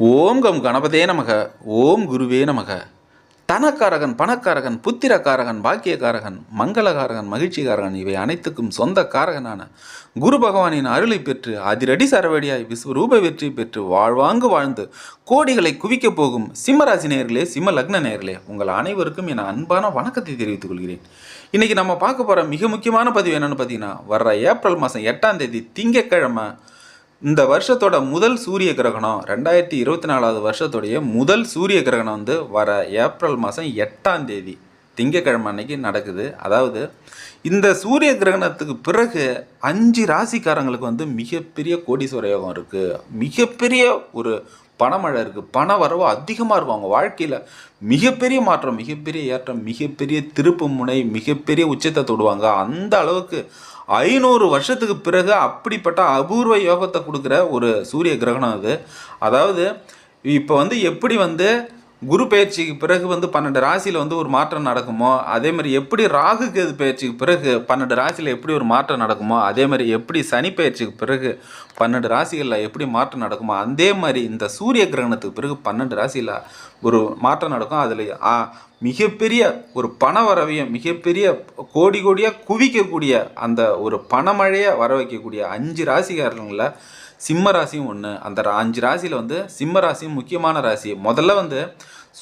ஓம் come கணபதே நமக ஓம் குருவே நமக. தனக்காரகன் பணக்காரகன் புத்திரக்காரகன் பாக்கியக்காரகன் மங்களகாரகன் மகிழ்ச்சிகாரகன் இவை அனைத்துக்கும் சொந்த காரகனான குரு பகவானின் அருளை பெற்று அதிரடி சரவடியாய் விஸ்வரூப வெற்றி பெற்று வாழ்வாங்கு வாழ்ந்து கோடிகளை குவிக்கப் போகும் சிம்மராசி நேர்களே சிம்ம லக்ன நேர்களே உங்கள் அனைவருக்கும் என அன்பான வணக்கத்தை தெரிவித்துக் கொள்கிறேன். இன்னைக்கு நம்ம பார்க்க போகிற மிக முக்கியமான பதிவு என்னென்னு பார்த்தீங்கன்னா வர்ற ஏப்ரல் மாதம் எட்டாம் தேதி திங்கட்கிழமை இந்த வருஷத்தோட முதல் சூரிய கிரகணம் ரெண்டாயிரத்தி இருபத்தி நாலாவது வருஷத்துடைய முதல் சூரிய கிரகணம் வந்து வர ஏப்ரல் மாதம் எட்டாம் தேதி திங்கக்கிழமை அன்னைக்கு நடக்குது. அதாவது இந்த சூரிய கிரகணத்துக்கு பிறகு அஞ்சு ராசிக்காரங்களுக்கு வந்து மிகப்பெரிய கோடீஸ்வர யோகம் இருக்குது மிகப்பெரிய ஒரு பணமழை இருக்குது பண வரவு அதிகமாக இருக்கும் அவங்க வாழ்க்கையில். மிகப்பெரிய மாற்றம் மிகப்பெரிய ஏற்றம் மிகப்பெரிய திருப்பு முனை மிகப்பெரிய உச்சத்தை தொடுவாங்க. அந்த அளவுக்கு ஐநூறு வருஷத்துக்கு பிறகு அப்படிப்பட்ட அபூர்வ யோகத்தை கொடுக்குற ஒரு சூரிய கிரகணம் அது. அதாவது இப்போ வந்து எப்படி வந்து குரு பயிற்சிக்கு பிறகு வந்து பன்னெண்டு ராசியில் வந்து ஒரு மாற்றம் நடக்குமோ அதே மாதிரி எப்படி ராகு கேது பயிற்சிக்கு பிறகு பன்னெண்டு ராசியில் எப்படி ஒரு மாற்றம் நடக்குமோ அதே மாதிரி எப்படி சனி பயிற்சிக்கு பிறகு பன்னெண்டு ராசிகளில் எப்படி மாற்றம் நடக்குமோ அதே மாதிரி இந்த சூரிய கிரகணத்துக்கு பிறகு பன்னெண்டு ராசியில் ஒரு மாற்றம் நடக்கும். அதில் மிகப்பெரிய ஒரு பண வரவையும் மிகப்பெரிய கோடி கோடியாக குவிக்கக்கூடிய அந்த ஒரு பணமழையை வர வைக்கக்கூடிய அஞ்சு ராசிக்காரங்களில் சிம்ம ராசியும் ஒன்று அந்த அஞ்சு ராசியில் வந்து சிம்ம ராசியும் முக்கியமான ராசி. முதல்ல வந்து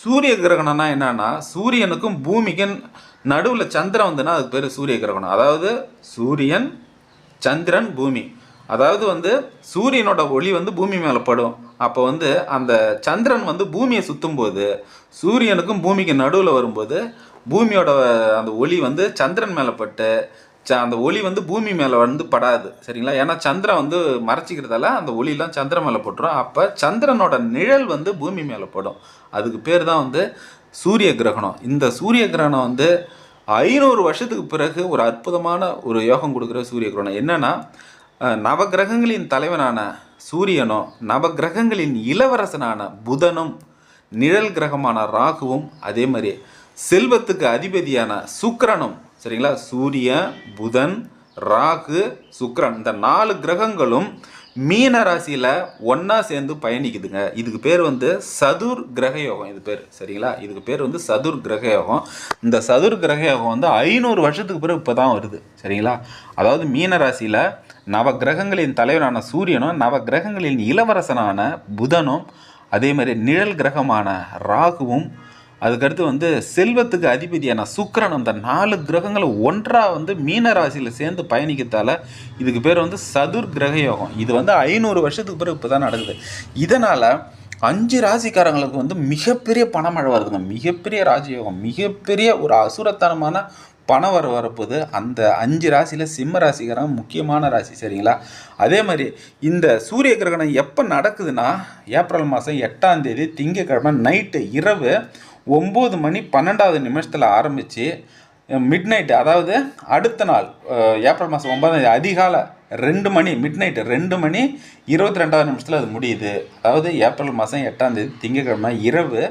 சூரிய கிரகணம்னா என்னன்னா சூரியனுக்கும் பூமிக்கும் நடுவில் சந்திரன் வந்துன்னா அதுக்கு பேர் சூரிய கிரகணம். அதாவது சூரியன் சந்திரன் பூமி. அதாவது வந்து சூரியனோட ஒளி வந்து பூமி மேலே படும். அப்போ வந்து அந்த சந்திரன் வந்து பூமியை சுற்றும் போது சூரியனுக்கும் பூமிக்கு நடுவில் வரும்போது பூமியோட அந்த ஒளி வந்து சந்திரன் மேலே பட்டு அந்த ஒளி வந்து பூமி மேலே வந்து படாது சரிங்களா? ஏன்னா சந்திரன் வந்து மறைச்சிக்கிறதால அந்த ஒளியெல்லாம் சந்திரன் மேலே போட்டுரும். அப்போ சந்திரனோட நிழல் வந்து பூமி மேலே படும். அதுக்கு பேர் தான் வந்து சூரிய கிரகணம். இந்த சூரிய கிரகணம் வந்து ஐநூறு வருஷத்துக்கு பிறகு ஒரு அற்புதமான ஒரு யோகம் கொடுக்குற சூரிய கிரகணம். என்னன்னா நவகிரகங்களின் தலைவனான சூரியனும் நவக்கிரகங்களின் இளவரசனான புதனும் நிழல் கிரகமான ராகுவும் அதே மாதிரி செல்வத்துக்கு அதிபதியான சுக்கரனும் சரிங்களா? சூரியன் புதன் ராகு சுக்கரன் இந்த நாலு கிரகங்களும் மீன ராசியில் ஒன்றா சேர்ந்து பயணிக்குதுங்க. இதுக்கு பேர் வந்து சதுர் கிரக யோகம் இது பேர் சரிங்களா? இதுக்கு பேர் வந்து சதுர் கிரக யோகம். இந்த சதுர் கிரக யோகம் வந்து ஐநூறு வருஷத்துக்கு பிறகு இப்போ தான் வருது சரிங்களா? அதாவது மீன ராசியில் நவ கிரகங்களின் தலைவரான சூரியனும் நவ கிரகங்களின் இளவரசனான புதனும் அதே மாதிரி நிழல் கிரகமான ராகுவும் அதுக்கடுத்து வந்து செல்வத்துக்கு அதிபதியான சுக்கிரன் அந்த நாலு கிரகங்களை ஒன்றாக வந்து மீன ராசியில் சேர்ந்து பயணிக்கிறதால இதுக்கு பேர் வந்து சதுர் கிரக யோகம். இது வந்து ஐநூறு வருஷத்துக்கு பிறகு இப்போ தான் நடக்குது. இதனால் அஞ்சு ராசிக்காரங்களுக்கு வந்து மிகப்பெரிய பணமழை வருதுங்க. மிகப்பெரிய ராஜயோகம் மிகப்பெரிய ஒரு அசுரத்தனமான பணம் வர வரப்போது அந்த அஞ்சு ராசியில் சிம்ம ராசிக்காரன் முக்கியமான ராசி சரிங்களா? அதே மாதிரி இந்த சூரிய கிரகணம் எப்போ நடக்குதுன்னா ஏப்ரல் மாதம் எட்டாம் தேதி திங்கக்கிழமை நைட்டு இரவு ஒம்பது மணி பன்னெண்டாவது நிமிஷத்தில் ஆரம்பித்து மிட் நைட்டு அதாவது அடுத்த நாள் ஏப்ரல் மாதம் ஒன்பதாம் தேதி அதிகாலை ரெண்டு மணி மிட் நைட்டு ரெண்டு மணி இருபத்தி ரெண்டாவது நிமிஷத்தில் அது முடியுது. அதாவது ஏப்ரல் மாதம் எட்டாம் தேதி திங்கக்கிழமை இரவு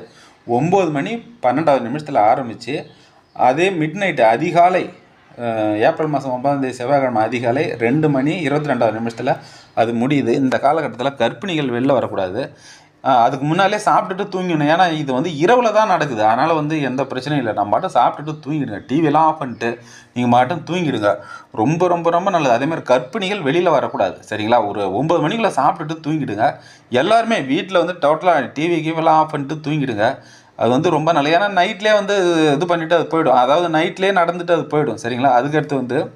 ஒம்பது மணி பன்னெண்டாவது நிமிஷத்தில் ஆரம்பித்து அதே மிட் நைட்டு அதிகாலை ஏப்ரல் மாதம் ஒன்பதாம் தேதி செவ்வாய்க்கிழமை அதிகாலை ரெண்டு மணி இருபத்தி ரெண்டாவது நிமிஷத்தில் அது முடியுது. இந்த காலகட்டத்தில் கர்ப்பிணிகள் வெளில வரக்கூடாது. அதுக்கு முன்னாலே சாப்பிட்டுட்டு தூங்கிடணும். ஏன்னா இது வந்து இரவில் தான் நடக்குது. அதனால் வந்து எந்த பிரச்சனையும் இல்லை. நம்ம மட்டும் சாப்பிட்டுட்டு தூங்கிடுங்க. டிவியெல்லாம் ஆஃப் பண்ணிட்டு நீங்கள் மட்டும் தூங்கிடுங்க. ரொம்ப ரொம்ப ரொம்ப நல்லது. அதேமாதிரி கற்பிணிகள் கர்ப்பிணிகள் வெளியில் வரக்கூடாது. சரிங்களா? ஒரு ஒம்பது மணிக்குள்ளே சாப்பிட்டுட்டு தூங்கிடுங்க. எல்லாருமே வீட்டில் வந்து டோட்டலாக டிவி கீவெல்லாம் ஆஃப் பண்ணிட்டு தூங்கிடுங்க. அது வந்து ரொம்ப நல்லது. ஏன்னா நைட்லேயே வந்து இது பண்ணிவிட்டு அது போயிடும். அதாவது நைட்லேயே நடந்துட்டு அது போயிடும். சரிங்களா? அதுக்கடுத்து வந்து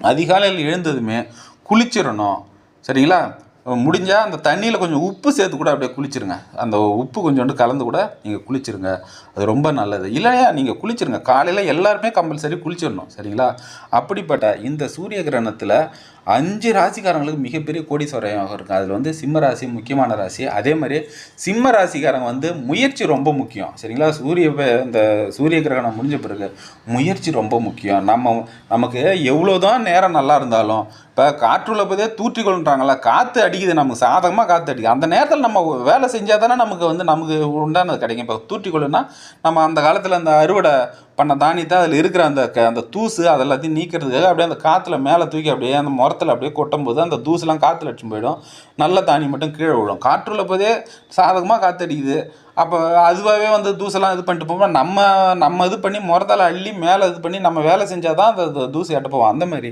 அதிகாலையில் எழுந்ததுமே குளிச்சிடணும். சரிங்களா? முடிஞ்சால் அந்த தண்ணியில் கொஞ்சம் உப்பு சேர்த்து கூட அப்படியே குளிச்சிருங்க. அந்த உப்பு கொஞ்சோண்டு கலந்து கூட நீங்கள் குளிச்சிருங்க. அது ரொம்ப நல்லது. இல்லையா? நீங்கள் குளிச்சிருங்க. காலையில் எல்லாருமே கம்பல்சரி குளிச்சிடணும். சரிங்களா? அப்படிப்பட்ட இந்த சூரிய கிரகணத்தில் அஞ்சு ராசிக்காரங்களுக்கு மிகப்பெரிய கோடீஸ்வர யோகம் இருக்குது அதில் வந்து சிம்ம ராசி முக்கியமான ராசி. அதே மாதிரி சிம்ம ராசிக்காரங்க வந்து முயற்சி ரொம்ப முக்கியம். சரிங்களா? சூரிய இந்த சூரிய கிரகணம் முடிஞ்ச பிறகு முயற்சி ரொம்ப முக்கியம். நம்ம நமக்கு எவ்வளோதான் நேரம் நல்லா இருந்தாலும் இப்போ காற்றுள்ள போதே தூற்றிக்கொள்ன்றாங்களா காற்று அடிக்குது நமக்கு. சாதகமாக காற்று அடிக்குது. அந்த நேரத்தில் நம்ம வேலை செஞ்சால் தானே நமக்கு வந்து நமக்கு உண்டானது கிடைக்கும். இப்போ தூற்றிக்கொள்ளுன்னா நம்ம அந்த காலத்தில் அந்த அறுவடை பண்ண தானியத்தை அதில் இருக்கிற அந்த க அந்த தூசு அதெல்லாத்தையும் நீக்கிறதுக்காக அப்படியே அந்த காற்றுல மேலே தூக்கி அப்படியே அந்த முரத்தில் அப்படியே கொட்டும்போது அந்த தூசுலாம் காற்றுல அடிச்சு போயிடும். நல்ல தானி மட்டும் கீழே விழும். காற்றுள்ள போதே சாதகமாக காற்றடிக்குது அப்போ அதுவாகவே வந்து தூசெல்லாம் இது பண்ணிட்டு போகும்போது நம்ம நம்ம இது பண்ணி முரத்தால் அள்ளி மேலே இது பண்ணி நம்ம வேலை செஞ்சால் தான் அந்த தூசி எட்ட போவோம் அந்த மாதிரி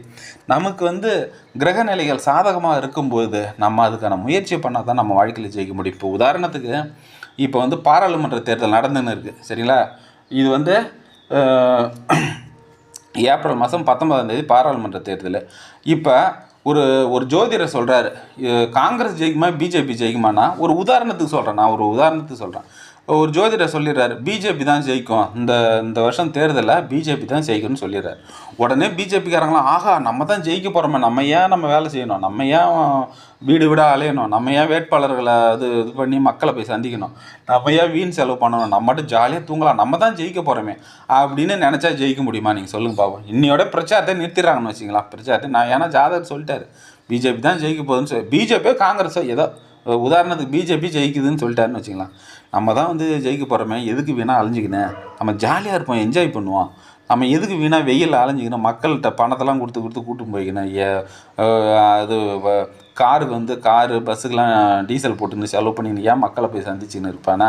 நமக்கு வந்து கிரக நிலைகள் சாதகமாக இருக்கும்போது நம்ம அதுக்கான முயற்சி பண்ணால் தான் நம்ம வாழ்க்கையில் ஜெயிக்க முடியும். இப்போ உதாரணத்துக்கு இப்போ வந்து பாராளுமன்ற தேர்தல் நடந்துன்னு இருக்குது சரிங்களா? இது வந்து ஏப்ரல் மாதம் பத்தொன்பதாம் தேதி பாராளுமன்ற தேர்தல். இப்போ ஒரு ஒரு ஜோதிடர் சொல்கிறாரு காங்கிரஸ் ஜெயிக்குமா பிஜேபி ஜெயிக்குமானா ஒரு உதாரணத்துக்கு சொல்கிறேன் நான் ஒரு உதாரணத்துக்கு சொல்கிறேன் ஒரு ஜோதிடர் சொல்லிடுறாரு பிஜேபி தான் ஜெயிக்கும். இந்த இந்த வருஷம் தேர்தலில் பிஜேபி தான் ஜெயிக்கும்னு சொல்லிடுறாரு. உடனே பிஜேபிக்காரங்களாம் ஆஹா நம்ம தான் ஜெயிக்க போகிறோமே நம்ம ஏன் நம்ம வேலை செய்யணும்? நம்ம ஏன் வீடு வீடாக அலையணும்? நம்ம ஏன் வேட்பாளர்களை அது இது பண்ணி மக்களை போய் சந்திக்கணும்? நம்ம ஏன் வீண் செலவு பண்ணணும்? நம்ம மட்டும் ஜாலியாக தூங்கலாம். நம்ம தான் ஜெயிக்க போகிறோமே அப்படின்னு நினச்சா ஜெயிக்க முடியுமா? நீங்கள் சொல்லுங்க பாப்போம் இன்னையோட பிரச்சாரத்தை நிறுத்திடுறாங்கன்னு வச்சிங்களா பிரச்சாரத்தை நான் ஏன்னா ஜாதகர் சொல்லிட்டாரு பிஜேபி தான் ஜெயிக்க போகுதுன்னு சொல்லி பிஜேபியோ காங்கிரஸோ ஏதோ உதாரணத்துக்கு பிஜேபி ஜெயிக்குதுன்னு சொல்லிட்டாருன்னு வச்சுக்கலாம். நம்ம தான் வந்து ஜெயிக்க போகிறோமே எதுக்கு வீணாக அழிஞ்சிக்கினேன் நம்ம ஜாலியாக இருப்போம் என்ஜாய் பண்ணுவோம். நம்ம எதுக்கு வீணாக வெயில் அலைஞ்சிக்கணும் மக்கள்கிட்ட பணத்தெல்லாம் கொடுத்து கொடுத்து கூட்டும் போய்க்கணும் ஏ அது காருக்கு வந்து காரு பஸ்ஸுக்கெலாம் டீசல் போட்டுன்னு செலவு பண்ணிக்கணும் ஏன் மக்களை போய் சந்திச்சுன்னு இருப்பானா?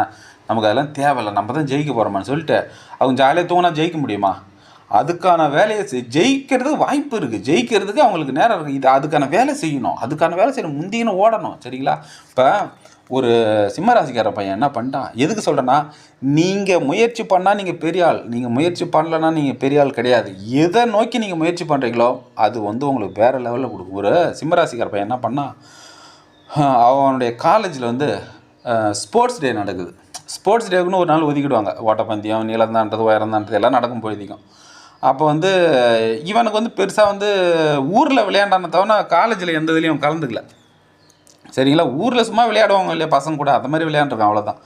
நமக்கு அதெல்லாம் தேவையில்லை நம்ம தான் ஜெயிக்க போகிறோமான்னு சொல்லிட்டு அவங்க ஜாலியாக தூங்கினா ஜெயிக்க முடியுமா? அதுக்கான வேலையை செய் வாய்ப்பு இருக்குது ஜெயிக்கிறதுக்கு அவங்களுக்கு நேரம் இருக்குது இது அதுக்கான வேலை செய்யணும். அதுக்கான வேலை செய்யணும். முந்தின்னு ஓடணும். சரிங்களா? இப்போ ஒரு சிம்மராசிக்கார பையன் என்ன பண்ணிட்டான்? எதுக்கு சொல்கிறேன்னா நீங்கள் முயற்சி பண்ணால் நீங்கள் பெரிய ஆள். நீங்கள் முயற்சி பண்ணலன்னா நீங்கள் பெரிய ஆள் கிடையாது. எதை நோக்கி நீங்கள் முயற்சி பண்ணுறீங்களோ அது வந்து உங்களுக்கு வேறு லெவலில் கொடுக்கும். ஒரு சிம்மராசிக்கார பையன் என்ன பண்ணால் அவனுடைய காலேஜில் வந்து ஸ்போர்ட்ஸ் டே நடக்குது. ஸ்போர்ட்ஸ் டேக்குன்னு ஒரு நாள் ஒதுக்கிடுவாங்க. ஓட்டப்பந்தயம் நீளந்தான்றது உயரந்தான்றது எல்லாம் நடக்கும் பொழுதிக்கும். அப்போ வந்து இவனுக்கு வந்து பெருசாக வந்து ஊரில் விளையாண்டான தவிர காலேஜில் எந்த இதுலேயும் கலந்துக்கல. சரிங்களா? ஊரில் சும்மா விளையாடுவாங்க இல்லையா? பசங்க கூட அந்த மாதிரி விளையாண்டுருக்கான் அவ்வளோதான்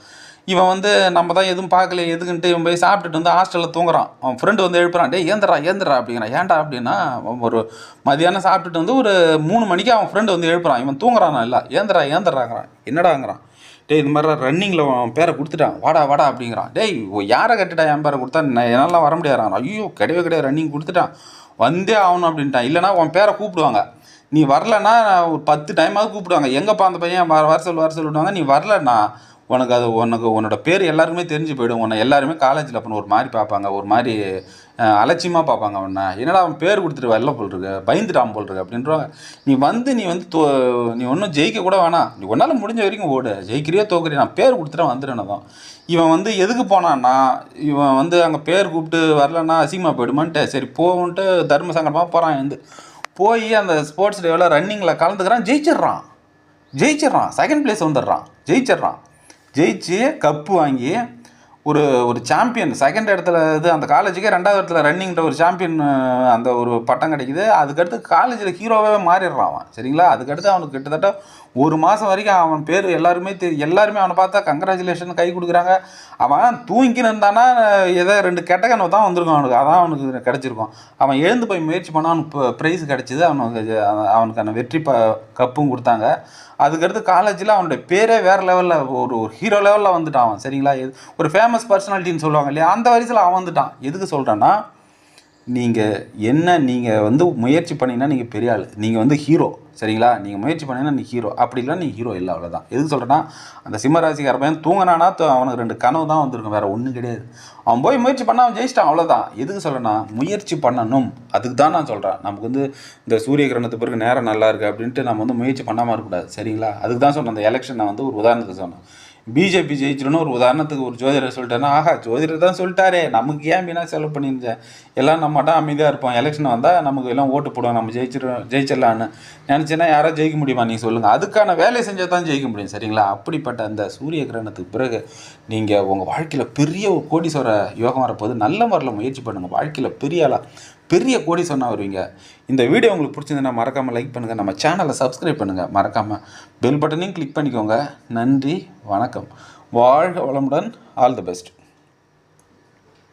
இவன் வந்து நம்ம தான் எதுவும் பார்க்கல எதுக்குன்ட்டு இவன் போய் சாப்பிட்டுட்டு வந்து ஹாஸ்டலில் தூங்குறான். அவன் ஃப்ரெண்டு வந்து எழுப்புறான் டே ஏந்திரா ஏந்திரா அப்படிங்கிறான். ஏன்டா அப்படின்னா ஒரு மதியானம் சாப்பிட்டுட்டு வந்து ஒரு மூணு மணிக்கு அவன் ஃப்ரெண்டு வந்து எழுப்புறான். இவன் தூங்குறான்? இல்லை. ஏந்திரா ஏந்திராங்கிறான் என்னடாங்கிறான்? டேய் இது மாதிரிலாம் ரன்னிங்கில் அவன் பேரை கொடுத்துட்டான். வாடா வாடா அப்படிங்கிறான். டேய் ஓ, யாரை கட்டுடா என் பேரை கொடுத்தா? நான் என்னால் வர முடியாதான் ஐயோ கிடையவே கிடையாது ரன்னிங் கொடுத்துட்டான். வந்தே ஆகணும் அப்படின்ட்டான். இல்லைனா உன் பேரை கூப்பிடுவாங்க. நீ வரலன்னா ஒரு பத்து டைமாவது கூப்பிடுவாங்க. எங்கப்பா அந்த பையன் வர வர சொல் வர சொல்லுவாங்க நீ வரலன்னா உனக்கு அது உனக்கு உன்னோட பேர் எல்லாருக்குமே தெரிஞ்சு போயிடும். உன்னை எல்லாருமே காலேஜில் அப்போ ஒரு மாதிரி பார்ப்பாங்க. ஒரு மாதிரி அலட்சியமாக பார்ப்பாங்க அவனை. என்னடா அவன் பேர் கொடுத்துட்டு வரல போல் இருக்கு பயந்துட்டான் போல் இருக்கு அப்படின்றவாங்க நீ வந்து நீ வந்து தோ நீ ஒன்றும் ஜெயிக்க கூட வேணாம். நீ உன்னால் முடிஞ்ச வரைக்கும் ஓடு. ஜெயிக்கிறியோ தோக்குறியோ நான் பேர் கொடுத்துட்டேன் வந்துடுறேன் தான் இவன் வந்து எதுக்கு போனான்னா இவன் வந்து அங்கே பேர் கூப்பிட்டு வரலன்னா அசிங்கமாக போயிடுமான்ட்டு. சரி போவோன்ட்டு தர்ம சங்கடமாக போகிறான் வந்து போய் அந்த ஸ்போர்ட்ஸ் டேவில் ரன்னிங்கில் கலந்துக்கிறான் ஜெயிச்சிடுறான். ஜெயிச்சிடுறான். செகண்ட் பிளேஸ் வந்துடுறான். ஜெயிச்சிடுறான். ஜெயிச்சு கப்பு வாங்கி ஒரு ஒரு சாம்பியன் செகண்ட் இடத்துல இது அந்த காலேஜுக்கே ரெண்டாவது இடத்துல ரன்னிங்கிற ஒரு சாம்பியன் அந்த ஒரு பட்டம் கிடைக்குது. அதுக்கடுத்து காலேஜில் ஹீரோவே மாறிடுறான் அவன். சரிங்களா? அதுக்கடுத்து அவனுக்கு கிட்டத்தட்ட ஒரு மாதம் வரைக்கும் அவன் பேர் எல்லாருமே தெரி எல்லாருமே அவனை பார்த்தா கங்க்ராச்சுலேஷன் கை கொடுக்குறாங்க. அவன் தூங்கின்னு இருந்தானா ஏதோ ரெண்டு கெட்ட கனவு தான் வந்திருக்கும் அவனுக்கு. அதான் அவனுக்கு கிடச்சிருக்கும். அவன் எழுந்து போய் முயற்சி பண்ணால் அவனுக்கு ப்ரைஸ் கிடச்சிது. அவனுக்கு அவனுக்கான வெற்றி ப கப்பும் கொடுத்தாங்க. அதுக்கடுத்து காலேஜில் அவனுடைய பேரே வேறு லெவலில் ஒரு ஒரு ஹீரோ லெவலில் வந்துட்டான் அவன். சரிங்களா? எது- ஒரு ஃபேமஸ் பர்சனாலிட்டின்னு சொல்லுவாங்க இல்லையா? அந்த வரிசையில் அவன் வந்துட்டான். எதுக்கு சொல்கிறேன்னா நீங்கள் என்ன நீங்கள் வந்து முயற்சி பண்ணிங்கன்னா நீங்கள் பெரிய ஆள். நீங்கள் வந்து ஹீரோ சரிங்களா? நீங்கள் முயற்சி பண்ணீங்கன்னா நீ ஹீரோ அப்படி இல்லை நீ ஹீரோ இல்லை அவ்வளோதான் எதுக்கு சொல்கிறேன்னா அந்த சிம்மராசிக்கார பையன் தூங்கினானா அவனுக்கு ரெண்டு கனவு தான் வந்திருக்கும். வேறு ஒன்றும் கிடையாது. அவன் போய் முயற்சி பண்ணால் அவன் ஜெயிச்சிட்டான் அவ்வளோதான் எதுக்கு சொல்கிறேன்னா முயற்சி பண்ணணும். அதுக்கு தான் நான் சொல்கிறேன் நமக்கு வந்து இந்த சூரிய கிரகணத்து பிறகு நேரம் நல்லா இருக்குது அப்படின்ட்டு நம்ம வந்து முயற்சி பண்ணாமல் இருக்கக்கூடாது சரிங்களா? அதுக்கு தான் சொன்னேன் அந்த எலெக்ஷன் நான் வந்து ஒரு உதாரணத்துக்கு சொன்னேன். பிஜேபி ஜெயிச்சிடணும் ஒரு உதாரணத்துக்கு ஒரு ஜோதிடர் சொல்லிட்டேன்னா ஆஹா ஜோதிடர் தான் சொல்லிட்டாரே நமக்கு ஏன் வீணா செலவு பண்ணியிருந்தேன் எல்லாம் நம்ம மட்டும் அமைதியாக இருப்போம். எலெக்ஷன் வந்தால் நமக்கு எல்லாம் ஓட்டு போடுவோம். நம்ம ஜெயிச்சிடும் ஜெயிச்சிடலான்னு நினச்சேன்னா யாராவது ஜெயிக்க முடியுமா? நீங்கள் சொல்லுங்கள் அதுக்கான வேலையை செஞ்சால் தான் ஜெயிக்க முடியும் சரிங்களா? அப்படிப்பட்ட அந்த சூரிய கிரகணத்துக்கு பிறகு நீங்கள் உங்கள் வாழ்க்கையில் பெரிய ஒரு கோடீஸ்வர யோகம் வரப்போது நல்ல முறையில் முயற்சி பண்ணுங்கள் வாழ்க்கையில் பெரிய ஆளாக பெரிய கோடி சொன்னால் வருவீங்க. இந்த வீடியோ உங்களுக்கு பிடிச்சிருந்ததுன்னா மறக்காமல் லைக் பண்ணுங்கள் நம்ம சேனலை சப்ஸ்கிரைப் பண்ணுங்கள் மறக்காமல் பெல் பட்டனையும் கிளிக் பண்ணிக்கோங்க. நன்றி வணக்கம். வாழ்க வளமுடன். All the best